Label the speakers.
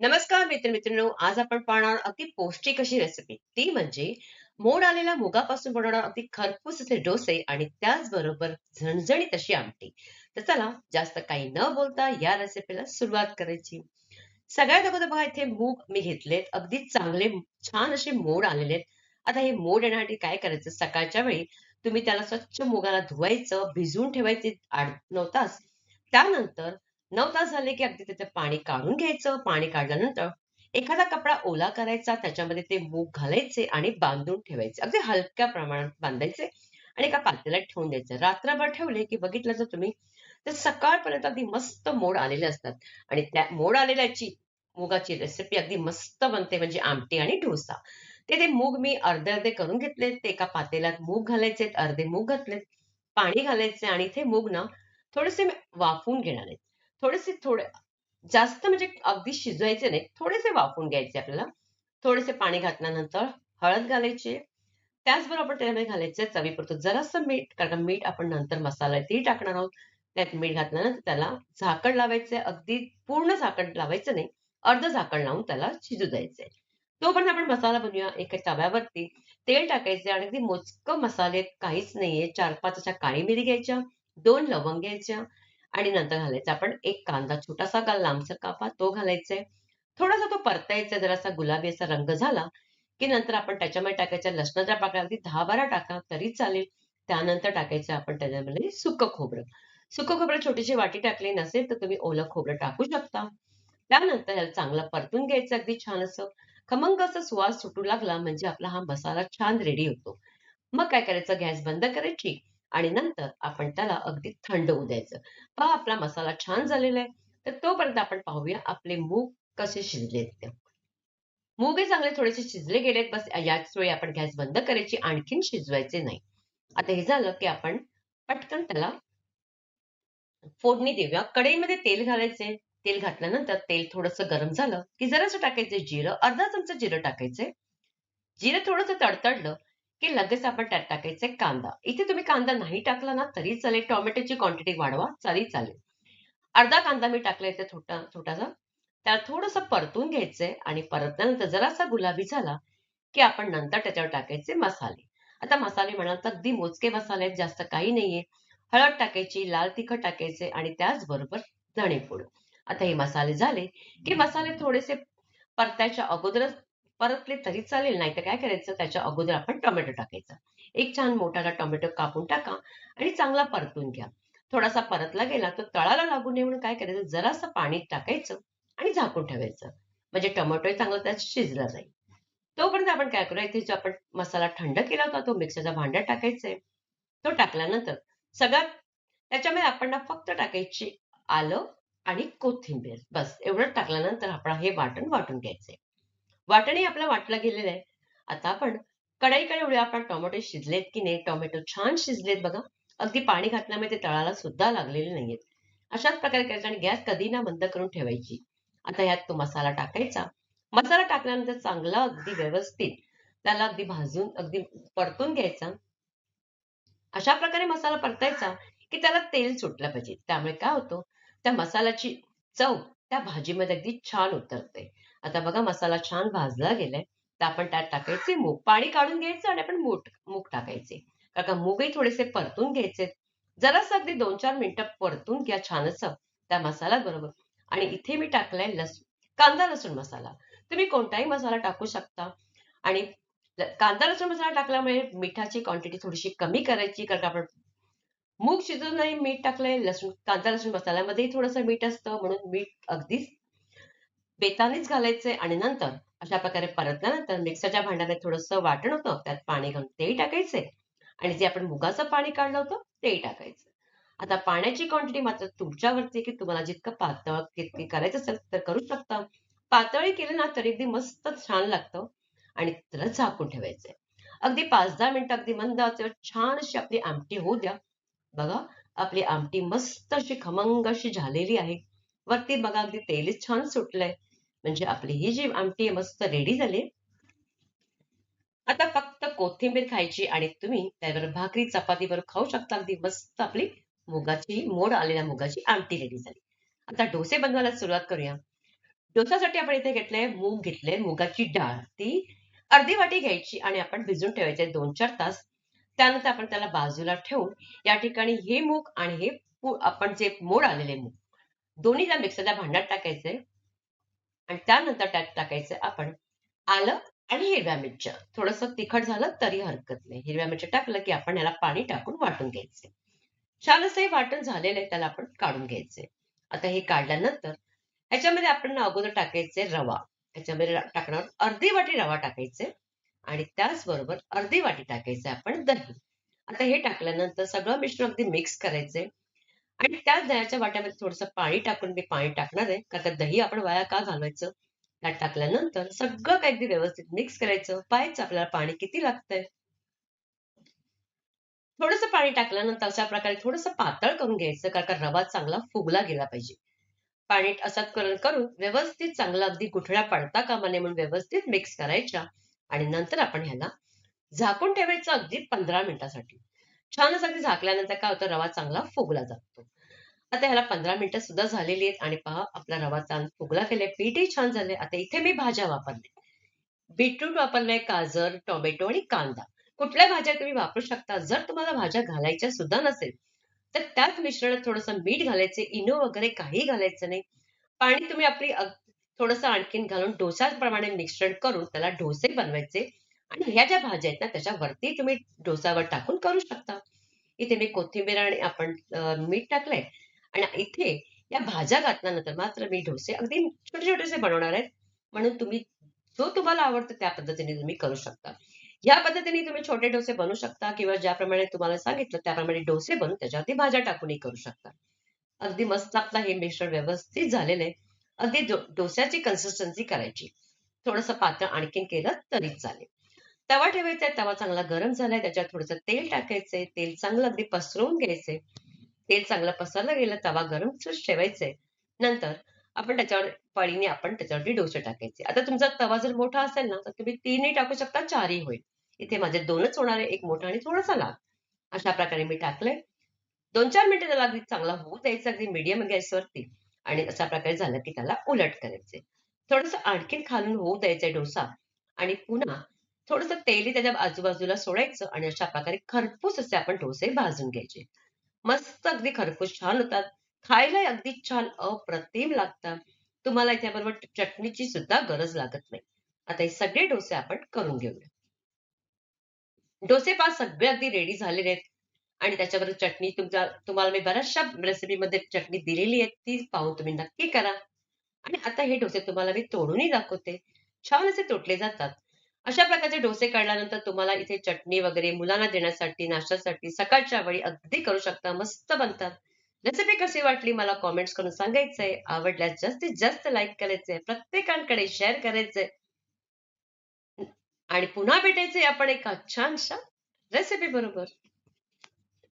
Speaker 1: नमस्कार मित्र मित्रांनो आज आपण पाहणार अगदी पौष्टिक अशी रेसिपी ती म्हणजे मोड आलेल्या मुगापासून बनवणार अगदी खरपूस असे डोसे आणि त्याचबरोबर झणझणीत अशी आमटी. तर चला जास्त काही न बोलता या रेसिपीला सुरुवात करायची. सगळ्यात अगोदर बघा इथे मूग मी घेतलेत. अगदी चांगले छान असे मोड आलेले आहेत आता हे मोड येण्यासाठी काय करायचं? सकाळच्या वेळी तुम्ही त्याला स्वच्छ मुगाला धुवायचं भिजवून ठेवायचे आठ नऊ तास त्यानंतर नऊ तास झाले की अगदी त्याचं पाणी काढून घ्यायचं पाणी काढल्यानंतर एखादा कपडा ओला करायचा त्याच्यामध्ये ते मूग घालायचे आणि बांधून ठेवायचे. अगदी हलक्या प्रमाणात बांधायचे आणि एका पातेल्यात ठेवून द्यायचं. रात्रभर ठेवले की बघितलं जर तुम्ही तर सकाळपर्यंत अगदी मस्त मोड आलेले असतात. आणि त्या मोड आलेल्याची मुगाची रेसिपी अगदी मस्त बनते म्हणजे आमटी आणि डोसा. ते ते मूग मी अर्धे अर्धे करून घेतले ते एका पातेल्यात मूग घालायचे अर्धे मूग घातलेत पाणी घालायचे आणि ते मूग ना थोडेसे वाफवून घेणार आहेत. थोडेसे थोडे जास्त म्हणजे अगदी शिजवायचे नाही थोडेसे वाफवून घ्यायचे आपल्याला. थोडेसे पाणी घातल्यानंतर हळद घालायची. त्याचबरोबर आपण त्यामध्ये घालायचे चवीपुरतं जरासं मीठ कारण मीठ आपण नंतर मसाला ती टाकणार आहोत. त्यात मीठ घातल्यानंतर त्याला झाकण लावायचे अगदी पूर्ण झाकण लावायचं नाही अर्ध झाकण लावून त्याला शिजू द्यायचंय तोपर्यंत आपण मसाला बनवूया एका तव्यावरती. तेल टाकायचे आणि अगदी मोजकं मसाले काहीच नाहीये. चार पाच अशा काळी मिरी घ्यायच्या दोन लवंग घ्यायच्या आणि नंतर घालायचा. आपण एक कांदा छोटासा का लांबसर कापा तो घालायचा थोडासा तो परतायचा जरासा गुलाबी असा रंग झाला की नंतर आपण त्याच्यामध्ये टाकायच्या लसणाच्या पाकळ्या अगदी दहा बारा टाका तरी चालेल. त्यानंतर टाकायचं आपण त्याच्यामध्ये सुकं खोबरं. सुक खोबरं छोटीशी वाटी टाकली नसेल तर तुम्ही ओलं खोबरं टाकू शकता. त्यानंतर याला चांगलं परतून घ्यायचं अगदी छान असं. खमंग असा सुवास सुटू लागला म्हणजे आपला हा मसाला छान रेडी होतो. मग काय करायचं? गॅस बंद करायची. आणि नंतर आपण त्याला अगदी थंड होऊ द्यायचं. पहा आपला मसाला छान झालेला आहे. तर तोपर्यंत आपण पाहूया आपले मूग कसे शिजलेत ते. मूग हे चांगले थोडेसे शिजले गेलेत. बस याच वेळी आपण गॅस बंद करायची. आणखीन शिजवायचे नाही. आता हे झालं की आपण पटकन त्याला फोडणी देऊया. कढईमध्ये तेल घालायचे. तेल घातल्यानंतर तेल थोडस गरम झालं की जरासं टाकायचं जिरं. अर्धा चमचा जिरं टाकायचे. जिरं थोडंसं तडतडलं की लगेच आपण त्यात टाकायचे कांदा. इथे तुम्ही कांदा नाही टाकला ना तरी चालेल. टोमॅटोची क्वांटिटी वाढवा चालेल चालेल. अर्धा कांदा मी टाकला इथे छोटा छोटासा. त्याला थोडस परतून घ्यायचंय आणि परतल्यानंतर जरासा गुलाबी झाला की आपण नंतर त्याच्यावर टाकायचे मसाले. आता मसाले म्हणाल तर अगदी मोजके मसाले आहेत जास्त काही नाहीये. हळद टाकायची लाल तिखट टाकायचे आणि त्याचबरोबर धणेपूड. आता हे मसाले झाले की मसाले थोडेसे परतायच्या अगोदरच परतले तरी चालेल नाही तर काय करायचं? त्याच्या अगोदर आपण टोमॅटो टाकायचा. एक छान मोठा टोमॅटो कापून टाका आणि चांगला परतून घ्या. थोडासा परतला गेला तर तळाला लागू नये म्हणून काय करायचं? जरासं पाणी टाकायचं आणि झाकून ठेवायचं. म्हणजे टोमॅटो चांगला त्यात शिजला जाईल. तोपर्यंत आपण काय करूया? इथे जो आपण मसाला थंड केला होता तो मिक्सरच्या भांड्यात टाकायचा तो टाकल्यानंतर सगळ्यात त्याच्यामध्ये आपण ना फक्त टाकायची आलं आणि कोथिंबीर. बस एवढं टाकल्यानंतर आपण हे वाटण वाटून घ्यायचंय. वाटणे आपला वाटलं गेलेलं आहे आता आपण कढईकडे एवढे आपण टोमॅटो शिजलेत की नाही? टोमॅटो छान शिजलेत बघा. अगदी पाणी घातल्यामुळे ते तळाला सुद्धा लागलेले नाहीयेत. अशाच प्रकारे करायचं आणि गॅस कधी ना बंद करून ठेवायची. आता ह्यात तो मसाला टाकायचा. मसाला टाकल्यानंतर चांगला अगदी व्यवस्थित त्याला अगदी भाजून अगदी परतून घ्यायचा. अशा प्रकारे मसाला परतायचा की त्याला तेल सुटलं पाहिजे. त्यामुळे काय होतं? त्या मसाल्याची चव त्या भाजीमध्ये अगदी छान उतरते. आता बघा मसाला छान भाजला गेलाय तर आपण त्यात टाकायचे मूग. पाणी काढून घ्यायचं आणि आपण मूग मूग टाकायचे. कारण मूगही थोडेसे परतून घ्यायचे जरास अगदी दोन चार मिनिटं परतून घ्या छानच त्या मसाला बरोबर. आणि इथे मी टाकलाय लसूण कांदा लसूण मसाला. तुम्ही कोणताही मसाला टाकू शकता. आणि कांदा लसूण मसाला टाकल्यामुळे मिठाची क्वांटिटी थोडीशी कमी करायची कारण आपण मूग शिजून नाही मीठ टाकलंय लसूण कांदा लसूण मसाल्यामध्येही थोडंसं मीठ असतं म्हणून मीठ अगदीच बेतानेच घालायचे आणि नंतर अशा प्रकारे परतल्यानंतर मिक्सरच्या भांड्याने थोडस वाटण होतं त्यात पाणी घालून तेही टाकायचे आणि जे आपण मुगाचं पाणी काढलं होतं तेही टाकायचं. आता पाण्याची क्वांटिटी मात्र तुमच्यावरती की तुम्हाला जितकं पातळ कितकी करायचं असेल तर करू शकता. पातळी केली ना तरी अगदी मस्त छान लागतं आणि त्याला झाकून ठेवायचंय. अगदी पाच दहा मिनिटं अगदी मंद छान अशी आपली आमटी होऊ द्या. बघा आपली आमटी मस्त अशी खमंग अशी झालेली आहे. वरती बघा अगदी तेलच छान सुटलंय. म्हणजे आपली ही जी आमटी मस्त रेडी झाली. आता फक्त कोथिंबीर खायची आणि तुम्ही त्यावर भाकरी चपाती बरोबर खाऊ शकता. अगदी मस्त आपली मुगाची मोड आलेल्या मुगाची आमटी रेडी झाली. आता डोसे बनवायला सुरुवात करूया. डोसासाठी आपण इथे घेतलंय मूग घेतले मुगाची डाळ. ती अर्धी वाटी घ्यायची आणि आपण भिजून ठेवायचे दोन चार तास. त्यानंतर आपण त्याला बाजूला ठेवून या ठिकाणी हे मूग आणि हे आपण जे मोड आलेले मूग दोन्ही त्या मिक्सरच्या भांड्यात टाकायचे आणि त्यानंतर त्यात टाकायचं आपण आलं आणि हिरव्या मिरच्या. थोडस तिखट झालं तरी हरकत नाही. हिरव्या मिरच्या टाकलं की आपण याला पाणी टाकून वाटून घ्यायचे. छान असं हे वाटण झालेलं आहे त्याला आपण काढून घ्यायचे आता हे काढल्यानंतर ह्याच्यामध्ये आपण अगोदर टाकायचे रवा. ह्याच्यामध्ये टाकणार अर्धी वाटी रवा टाकायचे आणि त्याचबरोबर अर्धी वाटी टाकायचे आपण दही. आता हे टाकल्यानंतर सगळं मिश्रण अगदी मिक्स करायचे आणि त्याच दह्याच्या वाट्यामध्ये थोडंसं पाणी टाकून मी पाणी टाकणार आहे. कारण का दही आपण वाया का घालवायचं? त्यात टाकल्यानंतर सगळं काही अगदी व्यवस्थित मिक्स करायचं. पाहायचं आपल्याला पाणी किती लागतंय? थोडस पाणी टाकल्यानंतर अशा प्रकारे थोडंसं पातळ करून घ्यायचं कारण का रवा चांगला फुगला गेला पाहिजे. पाणी असं करून करून व्यवस्थित चांगला अगदी गुठळ्या पडता कामा नये म्हणून व्यवस्थित मिक्स करायच्या. आणि नंतर आपण ह्याला झाकून ठेवायचं अगदी पंधरा मिनिटासाठी. छानच अगदी झाकल्यानंतर काय होतं? रवा चांगला फुगला जातो. आता ह्याला पंधरा मिनिटं सुद्धा झालेली आहेत आणि पहा आपला रवा चांगला फुगला गेलाय पीठही छान झाले आता इथे मी भाज्या वापरले. बीटरूट वापरलाय गाजर टोमॅटो आणि कांदा. कुठल्या भाज्या तुम्ही वापरू शकता? जर तुम्हाला भाज्या घालायच्या सुद्धा नसेल तर त्याच मिश्रणात थोडंसं मीठ घालायचे इनो वगैरे काही घालायचं नाही. पाणी तुम्ही आपली थोडस आणखीन घालून डोसाप्रमाणे मिश्रण करून त्याला डोसे बनवायचे. आणि ह्या ज्या भाज्या आहेत ना त्याच्यावरती तुम्ही डोसावर टाकून करू शकता. इथे मी कोथिंबीर आणि आपण मीठ टाकलंय. आणि इथे या भाज्या घातल्यानंतर मात्र मी डोसे अगदी छोटे छोटेसे बनवणार आहेत. म्हणून तुम्ही जो तुम्हाला आवडतो त्या पद्धतीने तुम्ही करू शकता. या पद्धतीने तुम्ही छोटे डोसे बनवू शकता किंवा ज्याप्रमाणे तुम्हाला सांगितलं त्याप्रमाणे डोसे बनवून त्याच्यावरती भाज्या टाकूनही करू शकता. अगदी मस्त आपला हे मिश्रण व्यवस्थित झालेलं आहे. अगदी डोस्याची कन्सिस्टन्सी करायची. थोडंसं पातळ आणखीन केलं तरी चालेल. तवा ठेवायचा तवा चांगला गरम झालाय त्याच्यात थोडंसं तेल टाकायचंय तेल चांगलं अगदी पसरवून घ्यायचंय. तेल चांगलं पसरलं गेलं तवा गरम ठेवायचंय. नंतर आपण त्याच्यावर पळीने आपण त्याच्यावरती डोसे टाकायचे. आता तुमचा तवा जर मोठा असेल ना तर तुम्ही तीनही टाकू शकता चारही होईल. इथे माझे दोनच होणार आहे एक मोठा आणि थोडासा लहान अशा प्रकारे मी टाकले दोन चार मिनिटं त्याला अगदी चांगला होऊ द्यायचा अगदी मीडियम गॅसवरती. आणि अशा प्रकारे झालं की त्याला उलट करायचे थोडस आणखीन खालून होऊ द्यायचा डोसा. आणि पुन्हा थोडस तेलही त्याच्या आजूबाजूला सोडायचं आणि अशा प्रकारे खरपूस असे आपण डोसे भाजून घ्यायचे. मस्त अगदी खरपूस छान होतात. खायला अगदी छान अप्रतिम लागतात. तुम्हाला याच्याबरोबर चटणीची सुद्धा गरज लागत नाही. आता हे सगळे डोसे आपण करून घेऊया. डोसे पाच सगळे अगदी रेडी झालेले आहेत. आणि त्याच्याबरोबर चटणी तुमच्या तुम्हाला मी बऱ्याचशा रेसिपीमध्ये चटणी दिलेली आहे ती पाहून तुम्ही नक्की करा. आणि आता हे डोसे तुम्हाला मी तोडूनही दाखवते. छान असे तोडले जातात. अशा प्रकारचे डोसे काढल्यानंतर तुम्हाला इथे चटणी वगैरे मुलांना देण्यासाठी नाश्त्यासाठी सकाळच्या वेळी अगदी करू शकता मस्त बनतात. रेसिपी कशी वाटली मला कॉमेंट्स करून सांगायचंय. आवडल्यास जास्तीत जास्त लाईक करायचंय. प्रत्येकांकडे शेअर करायचंय. आणि पुन्हा भेटायचंय आपण एका छानशा रेसिपी बरोबर.